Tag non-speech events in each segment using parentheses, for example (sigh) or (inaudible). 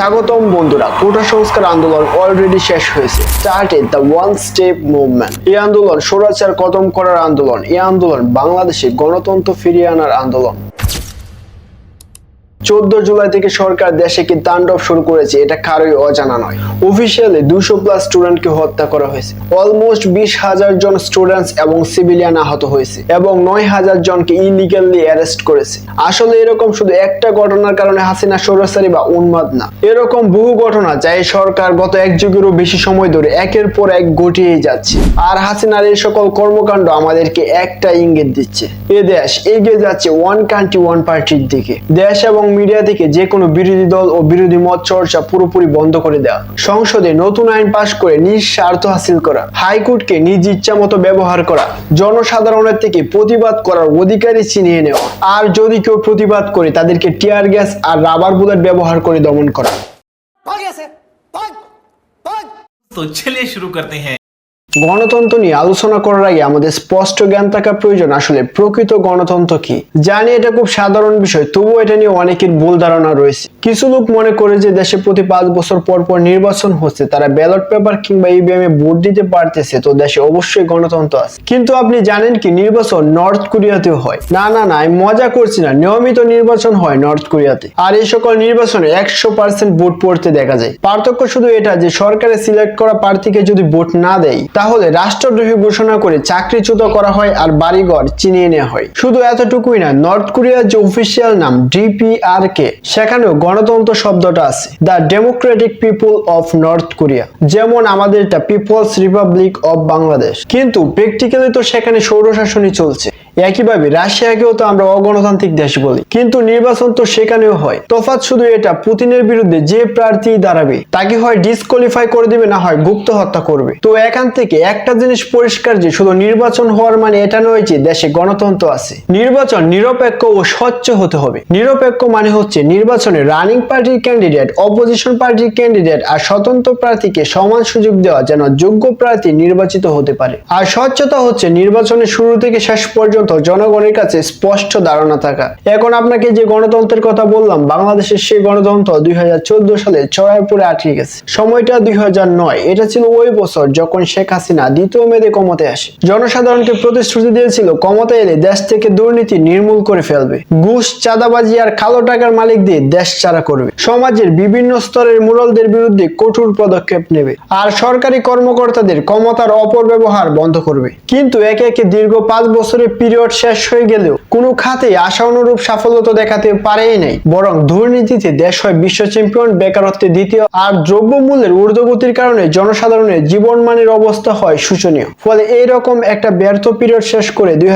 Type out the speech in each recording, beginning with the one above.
স্বাগতম বন্ধুরা, কোটা সংস্কার আন্দোলন অলরেডি শেষ হয়েছে। Started the one step movement এই আন্দোলন স্বৈরাচার কদম করার আন্দোলন। এই আন্দোলন বাংলাদেশে গণতন্ত্র ফিরিয়ে আনার আন্দোলন। চোদ্দ জুলাই থেকে সরকার দেশে কি তাণ্ডব শুরু করেছে, এটা কারোই অজানা নয়। অফিসিয়ালি দুশো প্লাস স্টুডেন্টকে হত্যা করা হয়েছে। অলমোস্ট বিশ হাজার জন স্টুডেন্টস এবং সিভিলিয়ান আহত হয়েছে এবং নয় হাজার জনকে ইলিগালি অ্যারেস্ট করেছে। আসলে এরকম শুধু একটা ঘটনার কারণে হাসিনা সরাসরি বা উন্মাদ না। এরকম বহু ঘটনা যা এই সরকার গত এক যুগেরও বেশি সময় ধরে একের পর এক ঘটিয়েই যাচ্ছে। আর হাসিনার এই সকল কর্মকাণ্ড আমাদেরকে একটা ইঙ্গিত দিচ্ছে। এ দেশ এগিয়ে যাচ্ছে ওয়ান কান্ট্রি ওয়ান পার্টির দিকে। দেশ এবং মিডিয়া থেকে যে কোনো বিরোধী দল ও বিরোধী মত চর্চা পুরোপুরি বন্ধ করে দেওয়া সংসদে নতুন আইন পাশ করে নিজ স্বার্থ হাসিল করা হাইকোর্টকে নিজ ইচ্ছা মতো ব্যবহার করা জনসাধারণের থেকে প্রতিবাদ করার অধিকারী ছিনিয়ে নেওয়া আর যদি কেউ প্রতিবাদ করে তাদেরকে টিয়ার গ্যাস আর রাবার বুলেট ব্যবহার করে দমন করা भाग यहाँ से भाग भाग तो चलिए शुरू करते हैं গণতন্ত্র নিয়ে আলোচনা করার আগে আমাদের স্পষ্ট জ্ঞান থাকা প্রয়োজন আসলে প্রকৃত গণতন্ত্র কি? জানি এটা খুব সাধারণ বিষয়, তবুও এটা নিয়ে অনেকের ভুল ধারণা রয়েছে। কিছু লোক মনে করে যে দেশে প্রতি পাঁচ বছর পর পর নির্বাচন হচ্ছে, তারা ব্যালট পেপার কিংবা ইভিএম এ ভোট দিতে পারতেছে, তো দেশে অবশ্যই গণতন্ত্র আছে। কিন্তু আপনি জানেন কি, নির্বাচন নর্থ কোরিয়াতেও হয়। না না না, আমি মজা করছি না, নিয়মিত নির্বাচন হয় নর্থ কোরিয়াতে। আর এই সকল নির্বাচনে একশো পার্সেন্ট ভোট পড়তে দেখা যায়। পার্থক্য শুধু এটা যে সরকারে সিলেক্ট করা প্রার্থীকে যদি ভোট না দেয় রাষ্ট্রদ্রোহী ঘোষণা করে চাকরিচ্যুত করা হয় আর বাড়িঘর চিনিয়ে নেওয়া হয়। শুধু এতটুকুই না, নর্থ কোরিয়ার যে অফিসিয়াল নাম ডিপিআর কে সেখানেও গণতন্ত্র শব্দটা আছে। The Democratic People of North Korea, যেমন আমাদের এটা পিপলস রিপাবলিক অফ বাংলাদেশ। কিন্তু প্র্যাকটিক্যালি তো সেখানে সৌরশাসনই চলছে। একইভাবে রাশিয়াকেও তো আমরা অগণতান্ত্রিক দেশ বলি। কিন্তু নির্বাচন তো সেখানেও হয়। তফাৎ শুধু এটা, পুতিনের বিরুদ্ধে যে প্রার্থী দাঁড়াবে, তাকে হয় ডিসকোয়ালিফাই করে দিবে, না হয় গুপ্ত হত্যা করবে। তো এখান থেকে একটা জিনিস পরিষ্কার যে, শুধু নির্বাচন হওয়ার মানে এটা নয় যে, দেশে গণতন্ত্র আছে। নির্বাচন নিরপেক্ষ ও স্বচ্ছ হতে হবে। নিরপেক্ষ মানে হচ্ছে নির্বাচনে রানিং পার্টির ক্যান্ডিডেট অপোজিশন পার্টির ক্যান্ডিডেট আর স্বতন্ত্র প্রার্থীকে সমান সুযোগ দেওয়া যেন যোগ্য প্রার্থী নির্বাচিত হতে পারে। আর স্বচ্ছতা হচ্ছে নির্বাচনের শুরু থেকে শেষ পর্যন্ত জনগণের কাছে স্পষ্ট ধারণা থাকা। এখন আপনাকে যে গণতন্ত্রের কথা বললাম, বাংলাদেশের সেই গণতন্ত্র দুই সালে চড়াইপুরে আটকে গেছে। সময়টা দুই হাজার নয়, এটা ছিল ওই বছর যখন শেখ হাসিনা দ্বিতীয় মেয়াদে ক্ষমতায় আসে। জনসাধারণকে প্রতিশ্রুতি দিয়েছিল, ক্ষমতায় এলে দেশ থেকে দুর্নীতি নির্মূল করে ফেলবে। ঘুষ, চাঁদাবাজি আর কালো টাকার মালিক দিয়ে দেশ চারা করবে। সমাজের বিভিন্ন স্তরের মুরলদের বিরুদ্ধে কঠোর পদক্ষেপ নেবে। আর সরকারি কর্মকর্তাদের ক্ষমতার অপব্যবহার বন্ধ করবে। কিন্তু একে একে দীর্ঘ পাঁচ বছরের শেষ হয়ে গেলেও কোনো খাতে আশা অনুরূপ সাফল্য তো দেখাতে পারেই নাই। বরং দুর্নীতিতে দেশ হয় বিশ্ব চ্যাম্পিয়ন, বেকারত্বে দ্বিতীয়, আর দ্রব্যমূল্যের ঊর্ধ্বগতির কারণে জনসাধারণের জীবনমানের অবস্থা হয় শোচনীয়। ফলে এইরকম একটা ব্যর্থ পিরিয়ড শেষ করে দুই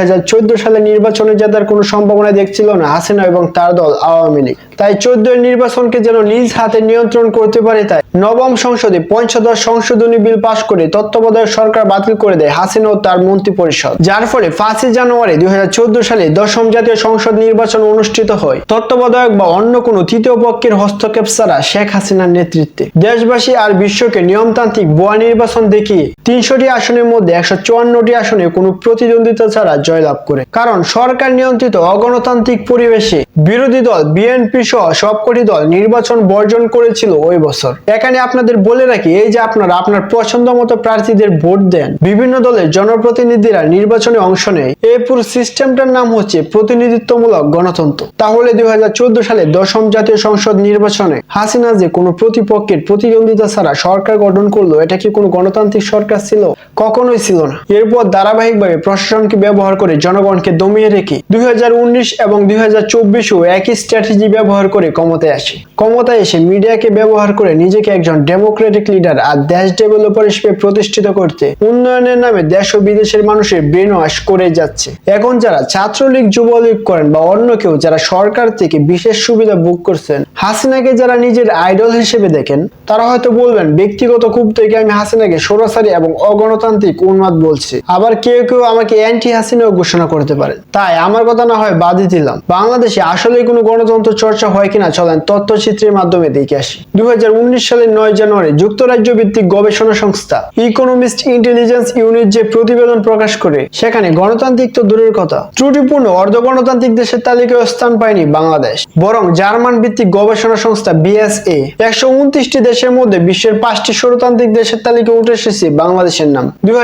সালে নির্বাচনে জেতার কোনো সম্ভাবনা দেখছিল না হাসিনা এবং তার দল আওয়ামী লীগ। তাই চোদ্দ নির্বাচনকে যেন নিজ হাতে নিয়ন্ত্রণ করতে পারে তাই নবম সংসদে পঞ্চদশ সংশোধনী বিল পাশ করে তত্ত্বাবধায়ক সরকার বাতিল করে দেয় হাসিনা ও তার মন্ত্রী পরিষদ যার ফলে পাঁচই জানুয়ারি দুই হাজার চোদ্দ সালে দশম জাতীয় সংসদ নির্বাচন অনুষ্ঠিত হয়। তত্ত্বাবধায়ক বা অন্য কোনো তৃতীয় পক্ষের হস্তক্ষেপ ছাড়া শেখ হাসিনার নেতৃত্বে। দেশবাসী আর বিশ্বকে নিয়মতান্ত্রিক বোয়া নির্বাচন দেখিয়ে তিনশোটি আসনের মধ্যে একশো চুয়ান্নটি আসনে কোনো প্রতিদ্বন্দ্বিতা ছাড়া জয়লাভ করে। কারণ সরকার নিয়ন্ত্রিত অগণতান্ত্রিক পরিবেশে বিরোধী দল, বিএনপি সহ সবকটি দল নির্বাচন বর্জন করেছিল ওই বছর। এখানে আপনাদের বলে রাখি, এই যে আপনারা আপনার পছন্দ মতো প্রার্থীদের ভোট দেন, বিভিন্ন দলের জনপ্রতিনিধিরা নির্বাচনে অংশ নেয় এই পুরো সিস্টেমটার নাম হচ্ছে প্রতিনিধিত্বমূলক গণতন্ত্র। তাহলে দুই হাজার চোদ্দ সালে দশম জাতীয় সংসদ নির্বাচনে হাসিনা যে কোনো প্রতিপক্ষের প্রতিদ্বন্দ্বিতা ছাড়া সরকার গঠন করল, এটা কি কোনো গণতান্ত্রিক সরকার ছিল? কখনোই ছিল না। এরপর ধারাবাহিকভাবে প্রশাসনকে ব্যবহার করে জনগণকে দমিয়ে রেখে দুই হাজার উনিশ এবং দুই চব্বিশেও একই স্ট্র্যাটেজি ব্যবহার করে ক্ষমতায় আসে। ক্ষমতায় এসে মিডিয়াকে ব্যবহার করে নিজেকে একজন ডেমোক্রেটিক লিডার আর দেশ ডেভেলপার হিসেবে প্রতিষ্ঠিত করতে উন্নয়নের নামে দেশ ও বিদেশের মানুষের ব্রেন ওয়াশ করে যাচ্ছে। এখন যারা ছাত্রলীগ, যুবলীগ করেন বা অন্য কেউ যারা সরকার থেকে বিশেষ সুবিধা বুক করছেন, হাসিনাকে যারা নিজের আইডল হিসেবে দেখেন, তারা হয়তো বলবেন, ব্যক্তিগত কূপ থেকে আমি হাসিনাকে সরাসরি এবং অগণতান্ত্রিক উন্মাদ বলছি। আবার কেউ কেউ আমাকে অ্যান্টি হাসিনাও ঘোষণা করতে পারে। তাই আমার কথা না হয় বাদই দিলাম। বাংলাদেশে আসলে কোনো গণতন্ত্র চর্চা হয় কিনা চলেন তথ্যচিত্রের মাধ্যমে দেখে আসি। দু হাজার উনিশ সালের নয় জানুয়ারি যুক্তরাজ্য ভিত্তিক গবেষণা সংস্থা ইকোনমিস্ট ইন্টেলিজেন্স ইউনিট যে প্রতিবেদন প্রকাশ করে, সেখানে গণতান্ত্রিক তো দূরের কথা। ত্রুটিপূর্ণ অর্ধ গণতান্ত্রিক দেশের তালিকায় স্থান পায়নি বাংলাদেশ, বরং জার্মান ভিত্তিক গবেষণা সংস্থা বিএসএ। একশো উনত্রিশটি দেশের মধ্যে বিশ্বের পাঁচটি ষড়তান্ত্রিক দেশের তালিকায় উঠে এসেছে বাংলাদেশের নাম। দুই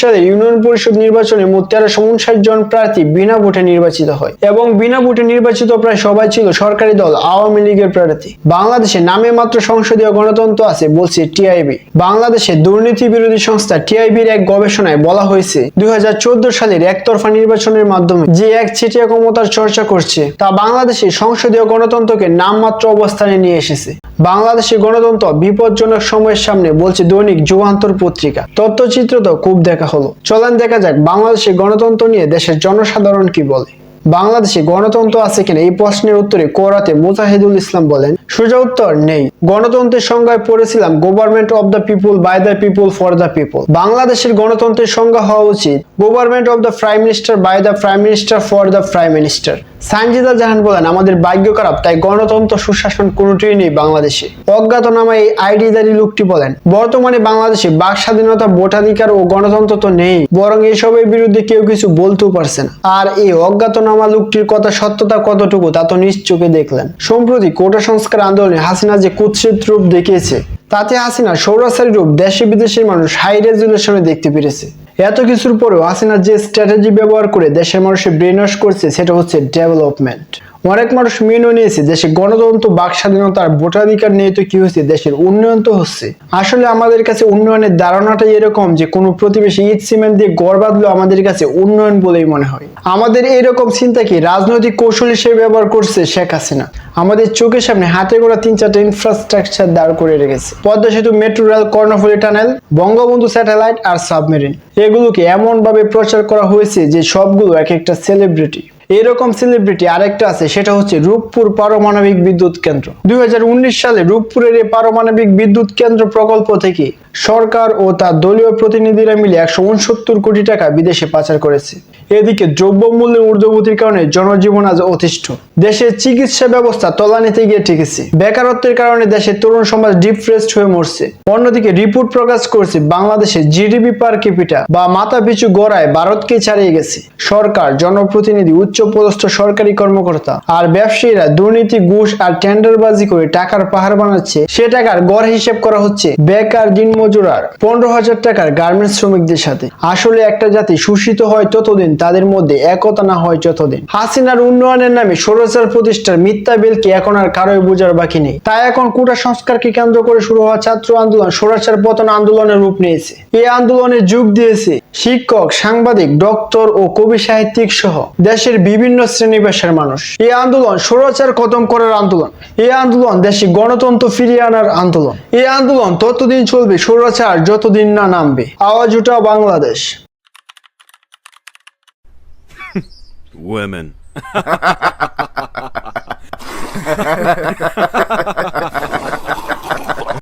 সালে ইউনিয়ন পরিষদ নির্বাচনে মোট তেরোশো উনষাট জন প্রার্থী বিনা ভোটে নির্বাচিত হয় এবং বিনা ভোটে নির্বাচিত প্রায় সবাই ছিল সরকারি দল, আওয়ামী লীগের প্রার্থী। বাংলাদেশে নামে মাত্র সংসদীয় গণতন্ত্র আছে, বলছে টিআইবি বাংলাদেশে দুর্নীতি বিরোধী সংস্থা টিআইবির এক গবেষণায় বলা হয়েছে, দুই হাজার চোদ্দ সালের একতরফা নির্বাচনের মাধ্যমে যে এক ছিটিয়া ক্ষমতার চর্চা করছে, তা বাংলাদেশে সংসদীয় গণতন্ত্রকে নামমাত্র অবস্থানে নিয়ে এসেছে। বাংলাদেশে গণতন্ত্র বিপজ্জনক সময়ের সামনে বলছে দৈনিক যুগান্তর পত্রিকা। তথ্যচিত্র তো খুব দেখা হলো। চলেন দেখা যাক বাংলাদেশে গণতন্ত্র নিয়ে দেশের জনসাধারণ কি বলে। বাংলাদেশে গণতন্ত্র আছে কিনা এই প্রশ্নের উত্তরে কোরাতে মুজাহিদুল ইসলাম বলেন, সোজা উত্তর নেই। গণতন্ত্রের সংজ্ঞায় পড়েছিলাম government of the people by the people for the people বাংলাদেশের গণতন্ত্রের সংজ্ঞা হওয়া উচিত government of the prime minister by the prime minister for the prime minister Sanjida Jahan বলেন, আমাদের ভাগ্য খারাপ, তাই গণতন্ত্র, সুশাসন কোনোটিই নেই বাংলাদেশে। অজ্ঞাতনামা এই আইডিদারি লোকটি বলেন, বর্তমানে বাংলাদেশে বাক স্বাধীনতা, ভোটাধিকার ও গণতন্ত্র তো নেই, বরং এসবের বিরুদ্ধে কেউ কিছু বলতেও পারছে না। আর এই অজ্ঞাতনামা লোকটির কথা সত্যতা কতটুকু তা তো নিজ চোখে দেখলেন। সম্প্রতি কোটা সংস্কার আন্দোলনে হাসিনা যে কুৎসিত রূপ দেখিয়েছে, তাতে হাসিনা সৌরাচারী রূপ দেশে বিদেশের মানুষ হাই রেজুলেশনে দেখতে পেরেছে। এত কিছুর পরেও হাসিনা যে স্ট্র্যাটেজি ব্যবহার করে দেশের মানুষের ব্রেন করছে, সেটা হচ্ছে ডেভেলপমেন্ট অনেক মানুষ মেনেও নিয়েছে দেশে গণতন্ত্র, বাক স্বাধীনতা ভোটাধিকার নিয়ে তো কি হচ্ছে? দেশের উন্নয়ন তো হচ্ছে। আসলে আমাদের কাছে উন্নয়নের ধারণাটাই এরকম যে কোনো প্রতিবেশী ইট, সিমেন্ট দিয়ে গড় বাঁধলেও আমাদের কাছে উন্নয়ন বলেই মনে হয়। আমাদের এরকম চিন্তা কি? রাজনৈতিক কৌশল হিসেবে ব্যবহার করছে শেখ হাসিনা। আমাদের চোখের সামনে হাতে গোড়া তিন চারটা ইনফ্রাস্ট্রাকচার দাঁড় করে রেখেছে। পদ্মা সেতু metro rail Karnaphuli tunnel Bangabandhu satellite আর সাবমেরিন এগুলোকে এমন ভাবে প্রচার করা হয়েছে যে সবগুলো এক একটা সেলিব্রিটি এরকম সেলিব্রিটি আরেকটা আছে, সেটা হচ্ছে রূপপুর পারমাণবিক বিদ্যুৎ কেন্দ্র। দুই হাজার উনিশ সালে রূপপুরের এই পারমাণবিক বিদ্যুৎ কেন্দ্র প্রকল্প থেকে সরকার ও তার দলীয় প্রতিনিধিরা মিলে একশো উনসত্তর কোটি টাকা বিদেশে পাচার করেছে। এদিকে দ্রব্যমূল্যের ঊর্ধ্বগতির কারণে জনজীবন আজ অতিষ্ঠ। দেশের চিকিৎসা ব্যবস্থা তলানিতে গিয়ে ঠেকেছে। বেকারত্বের কারণে দেশের তরুণ সমাজ ডিপ্রেসড হয়ে মরছে। অন্যদিকে রিপোর্ট প্রকাশ করছে বাংলাদেশে জিডিপি পার ক্যাপিটা বা মাথা পিছু গড়ায় ভারতকে ছাড়িয়ে গেছে। সরকার, জনপ্রতিনিধি উচ্চ পদস্থ সরকারি কর্মকর্তা আর ব্যবসায়ীরা দুর্নীতি, ঘুষ আর টেন্ডারবাজি করে টাকার পাহাড় বানাচ্ছে। সে টাকার গড় হিসেব করা হচ্ছে বেকার দিনমজুর আর পনেরো হাজার টাকার গার্মেন্টস শ্রমিকদের সাথে। আসলে একটা জাতি শোষিত হয় ততদিন তাদের মধ্যে একতা না হয় যতদিন। হাসিনার উন্নয়নের নামে স্বৈরাচার প্রতিষ্ঠার মিথ্যা বিলকে এখন আর কারোই বোঝার বাকি নেই। তাই এখন কোটা সংস্কারকে কেন্দ্র করে শুরু হওয়া ছাত্র আন্দোলন স্বৈরাচার পতন আন্দোলনের রূপ নিয়েছে। এই আন্দোলনে যোগ দিয়েছে শিক্ষক, সাংবাদিক, ডক্টর ও কবি সাহিত্যিক সহ দেশের বিভিন্ন শ্রেণি পেশার মানুষ। এই আন্দোলন স্বৈরাচার খতম করার আন্দোলন। এই আন্দোলন দেশে গণতন্ত্র ফিরিয়ে আনার আন্দোলন। এই আন্দোলন ততদিন চলবে স্বৈরাচার যতদিন না নামবে। আওয়াজ উঠাও বাংলাদেশ। Women. (laughs)